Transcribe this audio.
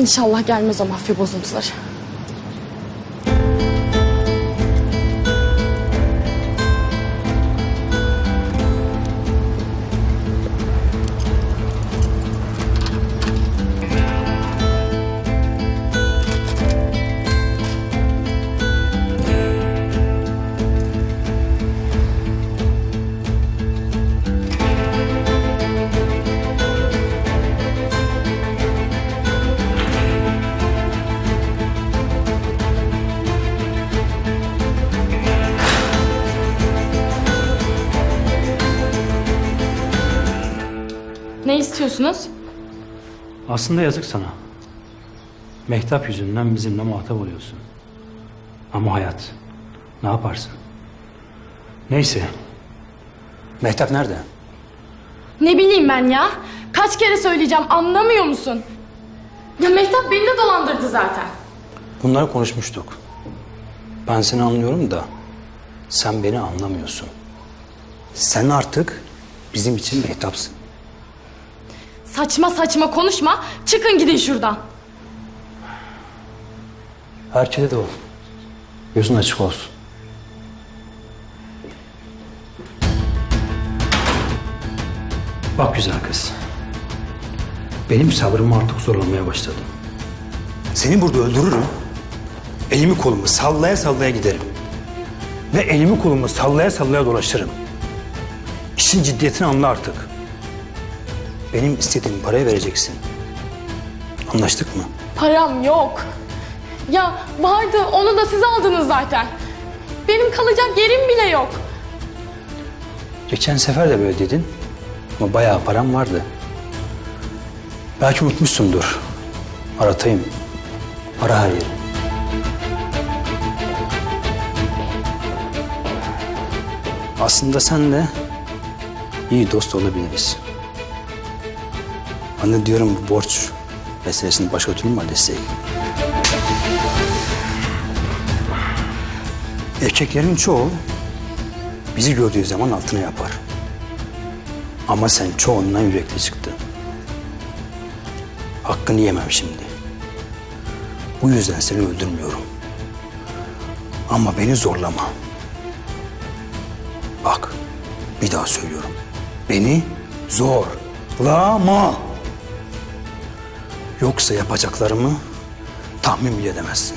İnşallah gelmez o mafya bozuntuları. Ne istiyorsunuz? Aslında yazık sana. Mehtap yüzünden bizimle muhatap oluyorsun. Ama hayat. Ne yaparsın? Neyse. Mehtap nerede? Ne bileyim ben ya. Kaç kere söyleyeceğim anlamıyor musun? Ya Mehtap beni de dolandırdı zaten. Bunları konuşmuştuk. Ben seni anlıyorum da sen beni anlamıyorsun. Sen artık bizim için Mehtap'sın. Saçma saçma konuşma. Çıkın gidin şuradan. Herkese de ol. Gözün açık olsun. Bak güzel kız. Benim sabrımı artık zorlamaya başladı. Seni burada öldürürüm. Elimi kolumu sallaya sallaya giderim. Ve elimi kolumu sallaya sallaya dolaşırım. İşin ciddiyetini anla artık. Benim istediğim parayı vereceksin. Anlaştık mı? Param yok. Ya vardı onu da siz aldınız zaten. Benim kalacak yerim bile yok. Geçen sefer de böyle dedin. Ama bayağı param vardı. Belki unutmuşsundur. Aratayım. Ara her yeri. Aslında senle iyi dost olabiliriz. Anne diyorum borç meselesini başka türlü mü halledesek? Erkeklerin çoğu bizi gördüğü zaman altına yapar. Ama sen çoğundan yürekli çıktı. Hakkını yemem şimdi. Bu yüzden seni öldürmüyorum. Ama beni zorlama. Bak, bir daha söylüyorum. Beni zorlama. Yoksa yapacaklarımı tahmin bile edemezsin.